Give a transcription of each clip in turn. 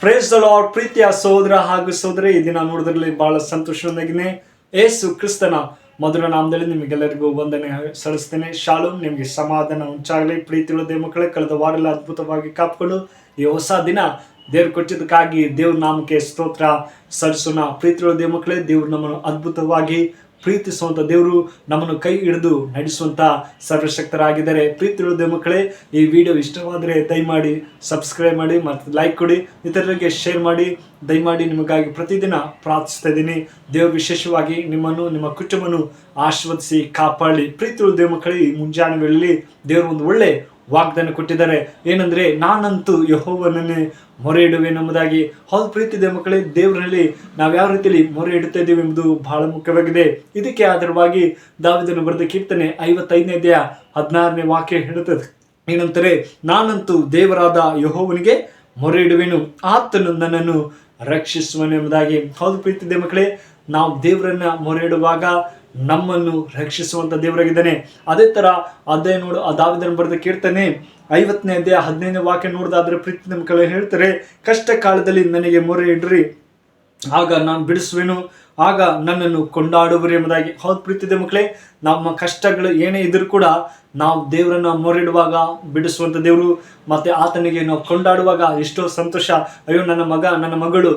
Praise ಅವ್ರ ಪ್ರೀತಿಯ ಸೋದರ ಹಾಗೂ ಸೋದರಿ ಈ ದಿನ ನೋಡಿದ್ರಲ್ಲಿ ಬಹಳ ಸಂತೋಷದೊಂದಿಗೆ ಏಸು ಕ್ರಿಸ್ತನ ಮಧುರ ನಾಮದಲ್ಲಿ ನಿಮಗೆಲ್ಲರಿಗೂ ವಂದನೆ ಸಲ್ಲಿಸ್ತೇನೆ. ಶಾಲು ನಿಮಗೆ ಸಮಾಧಾನ ಉಂಟಾಗಲಿ. ಉಳಿದ ಮಕ್ಕಳೇ ಕಳೆದ ವಾರಲ್ಲ ಅದ್ಭುತವಾಗಿ ಕಾಪ್ಕೊಂಡು ಈ ಹೊಸ ದಿನ ದೇವ್ರು ಕೊಟ್ಟಿದ್ದಕ್ಕಾಗಿ ದೇವ್ರ ನಾಮಕ್ಕೆ ಸ್ತೋತ್ರ ಸಲ್ಲಿಸೋಣ. ಉಳಿದ ಮಕ್ಕಳೇ ದೇವ್ರು ನಮ್ಮನ್ನು ಅದ್ಭುತವಾಗಿ ಪ್ರೀತಿಸುವಂಥ ದೇವರು ನಮ್ಮನ್ನು ಕೈ ಹಿಡಿದು ನಡೆಸುವಂಥ ಸರ್ವಶಕ್ತರಾಗಿದ್ದಾರೆ. ಪ್ರೀತಿ ಇಳಿದ ಮಕ್ಕಳೇ, ಈ ವಿಡಿಯೋ ಇಷ್ಟವಾದರೆ ದಯಮಾಡಿ ಸಬ್ಸ್ಕ್ರೈಬ್ ಮಾಡಿ ಮತ್ತು ಲೈಕ್ ಕೊಡಿ, ಇತರರಿಗೆ ಶೇರ್ ಮಾಡಿ. ದಯಮಾಡಿ ನಿಮಗಾಗಿ ಪ್ರತಿದಿನ ಪ್ರಾರ್ಥಿಸ್ತಾ ಇದ್ದೀನಿ. ದೇವರು ವಿಶೇಷವಾಗಿ ನಿಮ್ಮನ್ನು, ನಿಮ್ಮ ಕುಟುಂಬನು ಆಶೀರ್ವದಿಸಿ ಕಾಪಾಡಿ. ಪ್ರೀತಿ ಇಳಿದ ಮಕ್ಕಳೇ, ಈ ಮುಂಜಾನೆ ವೇಳೆಯಲ್ಲಿ ದೇವರು ಒಂದು ಒಳ್ಳೆ ವಾಗ್ದಾನ ಕೊಟ್ಟಿದ್ದಾರೆ. ಏನಂದ್ರೆ, ನಾನಂತೂ ಯಹೋವನನ್ನೇ ಮೊರೆ ಇಡುವೆನೆಂಬುದಾಗಿ ಹೌದು ಪ್ರೀತಿ ದೇವ ಮಕ್ಕಳೇ, ದೇವರಲ್ಲಿ ನಾವು ಯಾವ ರೀತಿಯಲ್ಲಿ ಮೊರೆ ಇಡುತ್ತಾ ಇದ್ದೇವೆ ಎಂಬುದು ಬಹಳ ಮುಖ್ಯವಾಗಿದೆ. ಇದಕ್ಕೆ ಆಧಾರವಾಗಿ ದಾವಿದನು ಬರೆದ ಕೀರ್ತನೆ ಐವತ್ತೈದನೇ ದೇಹ ಹದಿನಾರನೇ ವಾಕ್ಯ ಹೇಳುತ್ತದೆ. ಏನಂತಾರೆ ನಾನಂತೂ ದೇವರಾದ ಯಹೋವನಿಗೆ ಮೊರೆ ಇಡುವೆನು ಆತನು ನನ್ನನ್ನು ರಕ್ಷಿಸುವನೆಂಬುದಾಗಿ ಹೌದು ಪ್ರೀತಿ ದೇವ ಮಕ್ಕಳೇ, ನಾವು ದೇವರನ್ನ ಮೊರೆ ಇಡುವಾಗ ನಮ್ಮನ್ನು ರಕ್ಷಿಸುವಂತ ದೇವರಾಗಿದ್ದಾನೆ. ಅದೇ ತರ ಅದೇ ನೋಡು, ಆ ದಾವಿದನ ಬರೆದ ಕೇಳ್ತಾನೆ ಐವತ್ತನೇ ಅಧ್ಯಾಯ ಹದಿನೈದನೇ ವಾಕ್ಯ ನೋಡಿದಾದ್ರೆ ಪ್ರೀತಿ ನಮ್ಮ ಕಡೆ ಹೇಳ್ತಾರೆ ಕಷ್ಟ ಕಾಲದಲ್ಲಿ ನನಗೆ ಮೊರೆ ಇಡ್ರಿ, ಆಗ ನಾನು ಬಿಡಿಸುವೆನು ಆಗ ನನ್ನನ್ನು ಕೊಂಡಾಡುವರು ಎಂಬುದಾಗಿ. ಹೌದು ಪ್ರೀತಿದೆ ಮಕ್ಕಳೇ, ನಮ್ಮ ಕಷ್ಟಗಳು ಏನೇ ಇದ್ರೂ ಕೂಡ ನಾವು ದೇವರನ್ನ ಮೊರಿಡುವಾಗ ಬಿಡಿಸುವಂತ ದೇವರು, ಮತ್ತೆ ಆತನಿಗೆ ನಾವು ಕೊಂಡಾಡುವಾಗ ಎಷ್ಟೋ ಸಂತೋಷ. ಅಯ್ಯೋ, ನನ್ನ ಮಗ, ನನ್ನ ಮಗಳು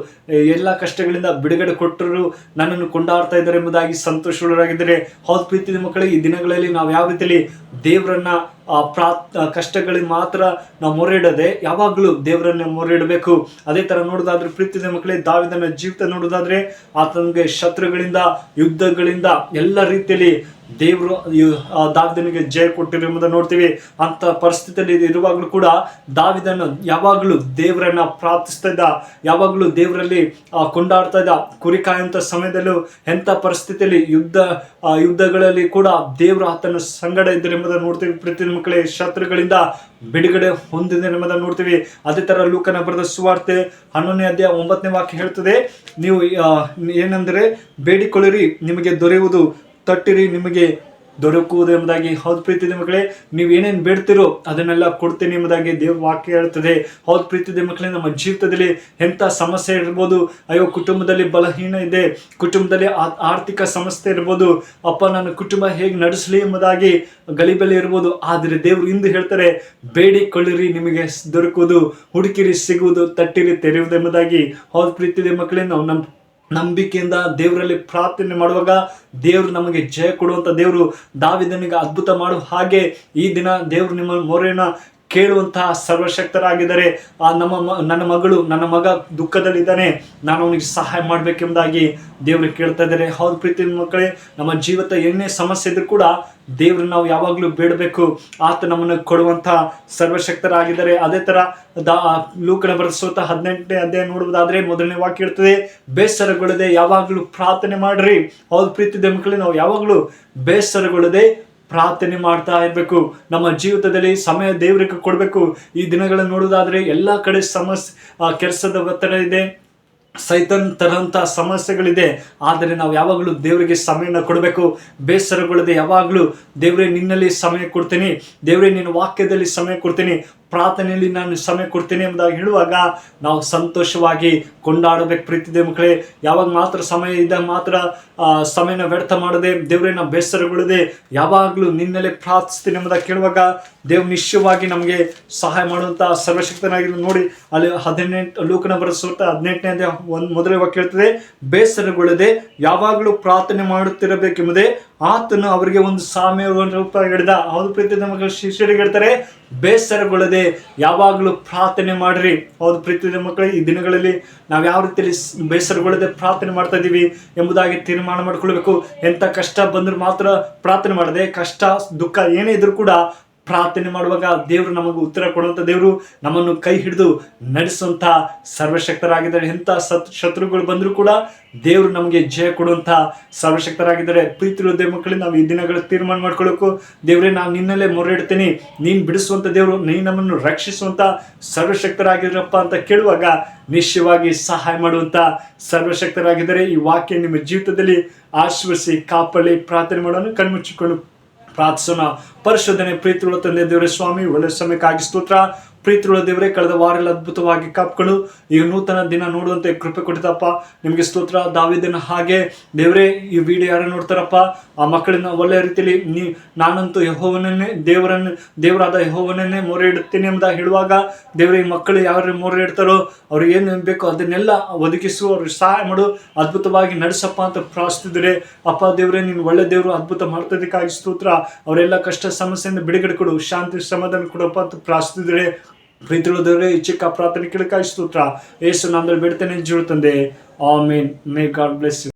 ಎಲ್ಲ ಕಷ್ಟಗಳಿಂದ ಬಿಡುಗಡೆ ಕೊಟ್ಟರು, ನನ್ನನ್ನು ಕೊಂಡಾಡ್ತಾ ಇದ್ದಾರೆ ಎಂಬುದಾಗಿ ಸಂತೋಷರಾಗಿದ್ದರೆ ಹೌದು ಪ್ರೀತಿದ ಮಕ್ಕಳೇ, ಈ ದಿನಗಳಲ್ಲಿ ನಾವು ಯಾವ ರೀತಿಯಲ್ಲಿ ದೇವರನ್ನ ಆ ಪ್ರಾ ಕಷ್ಟಗಳಿಗೆ ಮಾತ್ರ ನಾವು ಮೊರೆ ಇಡದೆ ಯಾವಾಗಲೂ ದೇವರನ್ನೇ ಮೊರೆ ಇಡಬೇಕು ಅದೇ ತರ ನೋಡೋದಾದ್ರೆ ಪ್ರೀತಿದ ಮಕ್ಕಳೇ, ದಾವಿದನ ಜೀವಿತ ನೋಡೋದಾದ್ರೆ ಆತನಿಗೆ ಶತ್ರುಗಳಿಂದ, ಯುದ್ಧಗಳಿಂದ ಎಲ್ಲ ರೀತಿಯಲ್ಲಿ ದೇವರು ದಾವಿದನಿಗೆ ಜಯ ಕೊಟ್ಟಿರು ಎಂಬುದನ್ನು ನೋಡ್ತೀವಿ. ಅಂತ ಪರಿಸ್ಥಿತಿಯಲ್ಲಿ ಇರುವಾಗಲೂ ಕೂಡ ದಾವಿದನ್ನು ಯಾವಾಗಲೂ ದೇವರನ್ನ ಪ್ರಾರ್ಥಿಸ್ತಾ ಇದ್ದ ಯಾವಾಗಲೂ ದೇವರಲ್ಲಿ ಆ, ಕೊಂಡಾಡ್ತಾ ಇದ್ದ. ಕುರಿ ಕಾಯುವಂಥ ಸಮಯದಲ್ಲೂ ಎಂಥ ಪರಿಸ್ಥಿತಿಯಲ್ಲಿ ಯುದ್ಧ ಆ, ಯುದ್ಧಗಳಲ್ಲಿ ಕೂಡ ದೇವರು ಆತನ ಸಂಗಡ ಇದ್ದರು ಎಂಬುದನ್ನು ನೋಡ್ತೀವಿ. ಪ್ರತಿ ಮಕ್ಕಳೇ ಶತ್ರುಗಳಿಂದ ಬಿಡುಗಡೆ ಹೊಂದಿದೆ ಎಂಬುದನ್ನು ನೋಡ್ತೀವಿ. ಅದೇ ಥರ ಲೂಕನ ಬರೆದ ಸುವಾರ್ತೆ ಹನ್ನೊಂದನೇ ಅಧ್ಯಾಯ ಒಂಬತ್ತನೇ ವಾಕ್ಯ ಹೇಳ್ತದೆ ನೀವು ಏನಂದ್ರೆ ಬೇಡಿಕೊಳ್ಳಿರಿ ನಿಮಗೆ ದೊರೆಯುವುದು ತಟ್ಟಿರಿ, ನಿಮಗೆ ದೊರಕುವುದು ಎಂಬುದಾಗಿ. ಹೌದು ಪ್ರೀತಿದೆ ಮಕ್ಕಳೇ ನೀವು ಏನೇನು ಬೇಡ್ತಿರೋ ಅದನ್ನೆಲ್ಲ ಕೊಡ್ತೀನಿ ಎಂಬುದಾಗಿ ದೇವ್ರ ವಾಕ್ಯ ಹೇಳ್ತದೆ. ಹೌದು ಪ್ರೀತಿದೆ ಮಕ್ಕಳೇ, ನಮ್ಮ ಜೀವಿತದಲ್ಲಿ ಎಂಥ ಸಮಸ್ಯೆ ಇರ್ಬೋದು, ಅಯ್ಯೋ, ಕುಟುಂಬದಲ್ಲಿ ಬಲಹೀನ ಇದೆ, ಕುಟುಂಬದಲ್ಲಿ ಆರ್ಥಿಕ ಸಮಸ್ಯೆ ಇರ್ಬೋದು, ಅಪ್ಪ, ನನ್ನ ಕುಟುಂಬ ಹೇಗೆ ನಡೆಸಲಿ ಎಂಬುದಾಗಿ ಗಲಿಬಲಿ ಇರ್ಬೋದು. ಆದರೆ ದೇವರು ಇಂದು ಹೇಳ್ತಾರೆ ಬೇಡಿಕೊಳ್ಳಿರಿ ನಿಮಗೆ ದೊರಕುವುದು, ಹುಡುಕಿರಿ, ಸಿಗುವುದು, ತಟ್ಟಿರಿ, ತೆರೆಯುವುದು ಎಂಬುದಾಗಿ. ಹೌದು ಪ್ರೀತಿದೆ ಮಕ್ಕಳೇ, ನಾವು ನಮ್ಮ ನಂಬಿಕೆಯಿಂದ ದೇವರಲ್ಲಿ ಪ್ರಾರ್ಥನೆ ಮಾಡುವಾಗ ದೇವರು ನಮಗೆ ಜಯ ಕೊಡುವಂತ ದೇವರು ದಾವಿದನಿಗೆ ಅದ್ಭುತ ಮಾಡುವ ಹಾಗೆ ಈ ದಿನ ದೇವರು ನಿಮ್ಮ ಮೊರೆನ ಕೇಳುವಂತಹ ಸರ್ವಶಕ್ತರಾಗಿದ್ದಾರೆ, ಆ ನಮ್ಮ ನನ್ನ ಮಗಳು, ನನ್ನ ಮಗ ದುಃಖದಲ್ಲಿದ್ದಾನೆ, ನಾನು ಅವನಿಗೆ ಸಹಾಯ ಮಾಡಬೇಕೆಂಬುದಾಗಿ ದೇವರು ಕೇಳ್ತಾ ಇದ್ದಾರೆ. ಹೌದು ಪ್ರೀತಿ ಮಕ್ಕಳೇ, ನಮ್ಮ ಜೀವಿತ ಏನೇ ಸಮಸ್ಯೆ ಇದ್ರೂ ಕೂಡ ದೇವ್ರು ನಾವು ಯಾವಾಗಲೂ ಬೇಡಬೇಕು. ಆತ ನಮ್ಮನ್ನು ಕೊಡುವಂತಹ ಸರ್ವಶಕ್ತರಾಗಿದ್ದಾರೆ. ಅದೇ ತರ, ದ ಲೂಕನ ಬರೆಸೋತ ಹದಿನೆಂಟನೇ ಅಧ್ಯಾಯ ನೋಡುವುದಾದ್ರೆ ಮೊದಲನೇ ವಾಕ್ಯ ಇರ್ತದೆ ಬೇಸರಗೊಳ್ಳದೆ ಯಾವಾಗಲೂ ಪ್ರಾರ್ಥನೆ ಮಾಡ್ರಿ. ಹೌದು ಪ್ರೀತಿ ಮಕ್ಕಳೇ, ನಾವು ಯಾವಾಗಲೂ ಬೇಸರಗೊಳ್ಳದೆ ಪ್ರಾರ್ಥನೆ ಮಾಡ್ತಾ ಇರಬೇಕು. ನಮ್ಮ ಜೀವಿತದಲ್ಲಿ ಸಮಯ ದೇವರಿಗೆ ಕೊಡಬೇಕು. ಈ ದಿನಗಳನ್ನು ನೋಡೋದಾದರೆ ಎಲ್ಲ ಕಡೆ ಸಮಸ್ಯೆ ಕೆಲಸದ ಒತ್ತಡ ಇದೆ. ಸೈತನ್ ತರಂತ ಸಮಸ್ಯೆಗಳಿದೆ. ಆದರೆ ನಾವು ಯಾವಾಗಲೂ ದೇವರಿಗೆ ಸಮಯನ ಕೊಡಬೇಕು. ಬೇಸರಗೊಳ್ಳದೆ ಯಾವಾಗಲೂ ದೇವರೇ ನಿನ್ನಲ್ಲಿ ಸಮಯ ಕೊಡ್ತೀನಿ. ದೇವರೇ ನಿನ್ನ ವಾಕ್ಯದಲ್ಲಿ ಸಮಯ ಕೊಡ್ತೀನಿ. ಪ್ರಾರ್ಥನೆಯಲ್ಲಿ ನಾನು ಸಮಯ ಕೊಡ್ತೀನಿ ಎಂಬುದಾಗಿ ಹೇಳುವಾಗ ನಾವು ಸಂತೋಷವಾಗಿ ಕೊಂಡಾಡಬೇಕು. ಪ್ರೀತಿದೆ ಮಕ್ಕಳೇ, ಯಾವಾಗ ಮಾತ್ರ ಸಮಯ ಇದ್ದಾಗ ಮಾತ್ರ ಸಮಯನ ವ್ಯರ್ಥ ಮಾಡದೆ ದೇವರನ್ನ ಬೇಸರಗೊಳ್ಳದೆ ಯಾವಾಗಲೂ ನಿನ್ನಲ್ಲೇ ಪ್ರಾರ್ಥಿಸ್ತೀನಿ ಎಂಬುದಾಗಿ ಕೇಳುವಾಗ ದೇವ್ ನಿಶ್ಚಯವಾಗಿ ನಮಗೆ ಸಹಾಯ ಮಾಡುವಂಥ ಸರ್ವಶಕ್ತನಾಗಿರೋ ನೋಡಿ, ಅಲ್ಲಿ ಹದಿನೆಂಟು, ಲೂಕನ ಬರೆಸುವಂತ ಹದಿನೆಂಟನೇ ಒಂದು ಮೊದಲೇ ಕೇಳ್ತದೆ, ಬೇಸರಗೊಳ್ಳದೆ ಯಾವಾಗಲೂ ಪ್ರಾರ್ಥನೆ ಮಾಡುತ್ತಿರಬೇಕೆಂಬುದೇ ಆತನು ಅವರಿಗೆ ಒಂದು ಸಾಮ್ಯ ರೂಪ ಹಿಡಿದ. ಹೌದು ಪ್ರೀತಿ ನಮಗೆ ಶಿಷ್ಯರಿಗೆ ಹೇಳ್ತಾರೆ, ಬೇಸರಗೊಳ್ಳದೆ ಯಾವಾಗಲೂ ಪ್ರಾರ್ಥನೆ ಮಾಡ್ರಿ. ಹೌದು ಪ್ರೀತಿ ಮಕ್ಕಳೇ, ಈ ದಿನಗಳಲ್ಲಿ ನಾವು ಯಾವ ರೀತಿಯಲ್ಲಿ ಬೇಸರಗೊಳ್ಳದೆ ಪ್ರಾರ್ಥನೆ ಮಾಡ್ತಾ ಇದ್ದೀವಿ ಎಂಬುದಾಗಿ ತೀರ್ಮಾನ ಮಾಡ್ಕೊಳ್ಬೇಕು ಎಂಥ ಕಷ್ಟ ಬಂದರೂ ಮಾತ್ರ ಪ್ರಾರ್ಥನೆ ಮಾಡದೆ ಕಷ್ಟ, ದುಃಖ ಏನೇ ಇದ್ರೂ ಕೂಡ ಪ್ರಾರ್ಥನೆ ಮಾಡುವಾಗ ದೇವರು ನಮಗೆ ಉತ್ತರ ಕೊಡುವಂಥ ದೇವರು ನಮ್ಮನ್ನು ಕೈ ಹಿಡಿದು ನಡೆಸುವಂಥ ಸರ್ವಶಕ್ತರಾಗಿದ್ದಾರೆ. ಎಂಥ ಸತ್ ಶತ್ರುಗಳು ಬಂದರೂ ಕೂಡ ದೇವರು ನಮಗೆ ಜಯ ಕೊಡುವಂಥ ಸರ್ವಶಕ್ತರಾಗಿದ್ದಾರೆ. ಪ್ರೀತಿ ಮಕ್ಕಳಿಗೆ ನಾವು ಈ ದಿನಗಳ ತೀರ್ಮಾನ ಮಾಡ್ಕೊಳ್ಳೋಕು. ದೇವರೇ, ನಾನು ನಿನ್ನಲ್ಲೇ ಮೊರೆ ಇಡ್ತೀನಿ ನೀನು ಬಿಡಿಸುವಂಥ ದೇವರು ನೀನು ನಮ್ಮನ್ನು ರಕ್ಷಿಸುವಂಥ ಸರ್ವಶಕ್ತರಾಗಿದ್ರಪ್ಪ ಅಂತ ಕೇಳುವಾಗ ನಿಶ್ಚಯವಾಗಿ ಸಹಾಯ ಮಾಡುವಂಥ ಸರ್ವಶಕ್ತರಾಗಿದ್ದಾರೆ. ಈ ವಾಕ್ಯ ನಿಮ್ಮ ಜೀವಿತದಲ್ಲಿ ಆಶ್ವಸಿ ಕಾಪಾಡಿ, ಪ್ರಾರ್ಥನೆ ಮಾಡೋಣ ಕಣ್ಮುಚ್ಚಿಕೊಂಡು ಪ್ರಾರ್ಥಿಸೋಣ ಪರಿಶೋಧನೆ ಪ್ರೀತಿಯುಳ್ಳ ತಂದೆ ದೇವರ ಸ್ವಾಮಿ ಒಳ್ಳೆ ಸಮಯಕ್ಕಾಗಿ ಸ್ತೋತ್ರ ಪ್ರೀತಿಯುಳ್ಳ ದೇವರೇ, ಕಳೆದ ವಾರ ಅದ್ಭುತವಾಗಿ ಕಾಪ್ಗಳು ಈ ನೂತನ ದಿನ ನೋಡುವಂತೆ ಕೃಪೆ ಕೊಟ್ಟಿದ್ದಪ್ಪ ನಿಮಗೆ ಸ್ತೋತ್ರ, ದಾವಿದನ ಹಾಗೆ. ದೇವರೇ, ಈ ವಿಡಿಯೋ ಯಾರು ನೋಡ್ತಾರಪ್ಪ? ಆ ಮಕ್ಕಳನ್ನ ಒಳ್ಳೆಯ ರೀತಿಯಲ್ಲಿ ನೀ ನಾನಂತೂ ಯಹೋವನನ್ನೇ, ದೇವರನ್ನು ದೇವರಾದ ಯಹೋವನನ್ನೇ ಮೊರೆ ಇಡುತ್ತೇನೆ ಎಂಬುದಾಗಿ ಹೇಳುವಾಗ, ದೇವರೇ, ಈ ಮಕ್ಕಳು ಯಾರು ಮೊರೆ ಇಡ್ತಾರೋ ಅವ್ರು ಏನು ಬೇಕೋ ಅದನ್ನೆಲ್ಲ ಒದಗಿಸು ಅವ್ರಿಗೆ ಸಹಾಯ ಮಾಡು, ಅದ್ಭುತವಾಗಿ ನಡೆಸಪ್ಪ ಅಂತ ಪ್ರಾರ್ಥಿಸಿದರೆ, ಅಪ್ಪ ದೇವರೇ, ನೀನು ಒಳ್ಳೆ ದೇವರು, ಅದ್ಭುತ ಮಾಡ್ತದಕ್ಕಾಗಿ ಸ್ತೋತ್ರ. ಅವರೆಲ್ಲ ಕಷ್ಟ ಸಮಸ್ಯೆಯಿಂದ ಬಿಡುಗಡೆ ಕೊಡು, ಶಾಂತಿ ಸಮಾಧಾನ ಕೊಡಪ್ಪ ಅಂತ ಪ್ರಾರ್ಥಿಸಿದರೆ ಪ್ರೀತಿಗಳು ದೇವರೇ ಈ ಚಿಕ್ಕ ಪ್ರಾರ್ಥನೆ ಕೇಳಕ್ಕಾಗಿ ಸ್ತೋತ್ರ ಏಸು ನಾಮದಲ್ಲಿ ಬಿಡ್ತೇನೆ ಜೀವ ತಂದೆ amen may God bless you